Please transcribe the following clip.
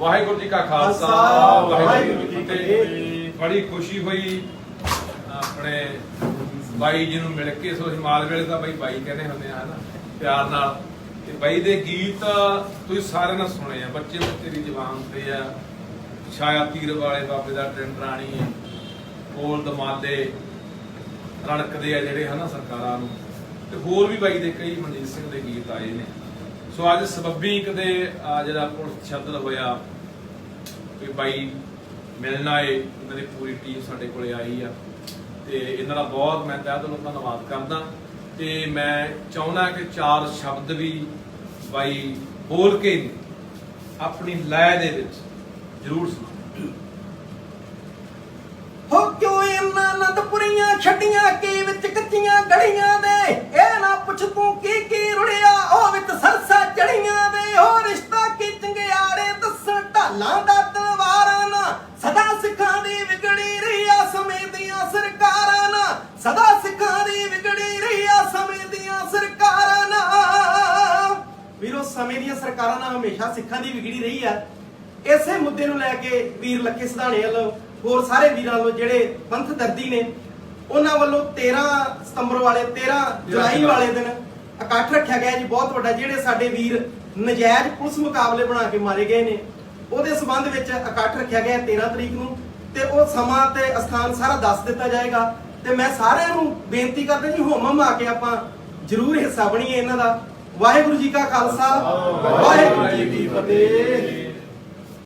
ਵਾਹਿਗੁਰੂ ਜੀ ਕਾ ਖਾਲਸਾ ਵਾਹਿਗੁਰੂ ਜੀ ਕੀ ਫਤਿਹ। ਬੜੀ ਖੁਸ਼ੀ ਹੋਈ ਆਪਣੇ ਬਾਈ ਜੀ ਨੂੰ ਮਿਲ ਕੇ। ਸੋ ਅਸੀਂ ਮਾਲ ਵੇਲੇ ਤਾਂ ਬਾਈ ਬਾਈ ਕਹਿੰਦੇ ਹੁੰਦੇ ਆ ਹਨਾ? ਪਿਆਰ ਨਾਲ। ਤੇ ਬਾਈ ਦੇ ਗੀਤ ਤੁਸੀਂ ਸਾਰਿਆਂ ਨੇ ਸੁਣੇ ਆ। ਬੱਚੇ ਬੱਚੇ ਦੀ ਜ਼ੁਬਾਨ ਤੇ ਆ। ਛਾਇਆ ਤੀਰ ਵਾਲੇ ਬਾਬੇ ਦਾ ਟਿੰਡਰਾਣੀ ਕੋਲ ਦਮਾਦੇ ਰਣਕਦੇ ਆ ਜਿਹੜੇ ਹਨਾ ਸਰਕਾਰਾਂ ਨੂੰ। ਤੇ ਹੋਰ ਵੀ ਬਾਈ ਦੇ ਕਈ ਮਨਜੀਤ ਸਿੰਘ ਦੇ ਗੀਤ ਆਏ ਨੇ। ਸੋ ਅੱਜ ਸਬੱਬੀ ਕਦੇ ਜਿਹੜਾ ਪੁਲਿਸ ਛੱਦਲ ਹੋਇਆ, ਵੀ ਬਾਈ ਮਿਲਣਾ ਏ ਇਹਨਾਂ ਦੀ ਪੂਰੀ ਟੀਮ ਸਾਡੇ ਕੋਲੇ ਆਈ ਆ। ਤੇ ਇਹਨਾਂ ਦਾ ਬਹੁਤ ਮੈਂ ਤਹਿ ਦਿਲੋਂ ਧੰਨਵਾਦ ਕਰਦਾ। ਤੇ ਮੈਂ ਚਾਹੁੰਦਾ ਕਿ ਚਾਰ ਸ਼ਬਦ ਵੀ ਬਾਈ ਬੋਲ ਕੇ ਆਪਣੀ ਲੈ ਦੇ ਵਿੱਚ ਜ਼ਰੂਰ ਸੁਣਾਓ। ਹੋ ਕਿਉਂ ਇਹਨਾਂ ਨੰਦਪੁਰੀਆਂ ਛੱਡੀਆਂ ਕੀ ਢਾਲਾਂ ਦਾ ਤਲਵਾਰਾਂ ਨਾ ਸਦਾ ਸਿੱਖਾਂ ਦੀ ਵਿਗੜੀ ਰਹੀ ਆ ਸਮੇਂ ਦੀਆਂ ਸਰਕਾਰਾਂ ਨਾ ਸਦਾ ਸਿੱਖਾਂ ਦੀ ਵਿਗੜੀ ਰਹੀ ਆ ਸਮੇਂ ਦੀਆਂ ਸਰਕਾਰਾਂ ਨਾ। ਵੀਰੋ ਸਮੇਂ ਦੀਆਂ ਸਰਕਾਰਾਂ ਨਾਲ ਹਮੇਸ਼ਾ ਸਿੱਖਾਂ ਦੀ ਵਿਗੜੀ ਰਹੀ ਆ। ਇਸੇ ਮੁੱਦੇ ਨੂੰ ਲੈ ਕੇ ਵੀਰ ਲੱਕੀ ਸਿਧਾਣੇ ਵੱਲੋਂ ਹੋਰ ਸਾਰੇ ਵੀਰਾਂ ਵੱਲੋਂ ਜਿਹੜੇ ਪੰਥ ਦਰਦੀ ਨੇ ਉਹਨਾਂ ਵੱਲੋਂ 13 ਸਤੰਬਰ ਵਾਲੇ 13 ਜੁਲਾਈ ਵਾਲੇ ਦਿਨ ਇਕੱਠ ਰੱਖਿਆ ਗਿਆ ਜੀ ਬਹੁਤ ਵੱਡਾ ਜਿਹੜੇ ਸਾਡੇ ਵੀਰ ਨਜਾਇਜ਼ ਪੁਲਿਸ ਮੁਕਾਬਲੇ ਬਣਾ ਕੇ ਮਾਰੇ ਗਏ ਨੇ। ਉਹਦੇ ਸਬੰਧ ਵਿੱਚ ਇਕੱਠ ਰੱਖਿਆ ਗਿਆ 13 ਤਰੀਕ ਨੂੰ ਤੇ ਉਹ ਸਮਾਂ ਤੇ ਅਸਥਾਨ ਸਾਰਾ ਦੱਸ ਦਿੱਤਾ ਜਾਏਗਾ। ਤੇ ਮੈਂ ਸਾਰਿਆਂ ਨੂੰ ਬੇਨਤੀ ਕਰਦਾ ਜੀ, ਹੋਮਮ ਆ ਕੇ ਆਪਾਂ ਜ਼ਰੂਰ ਹਿੱਸਾ ਬਣੀਏ ਇਹਨਾਂ ਦਾ। ਵਾਹਿਗੁਰੂ ਜੀ ਕਾ ਖਾਲਸਾ। ਵਾਹਿਗੁਰੂ ਜੀ ਕੀ ਫਤਿਹ।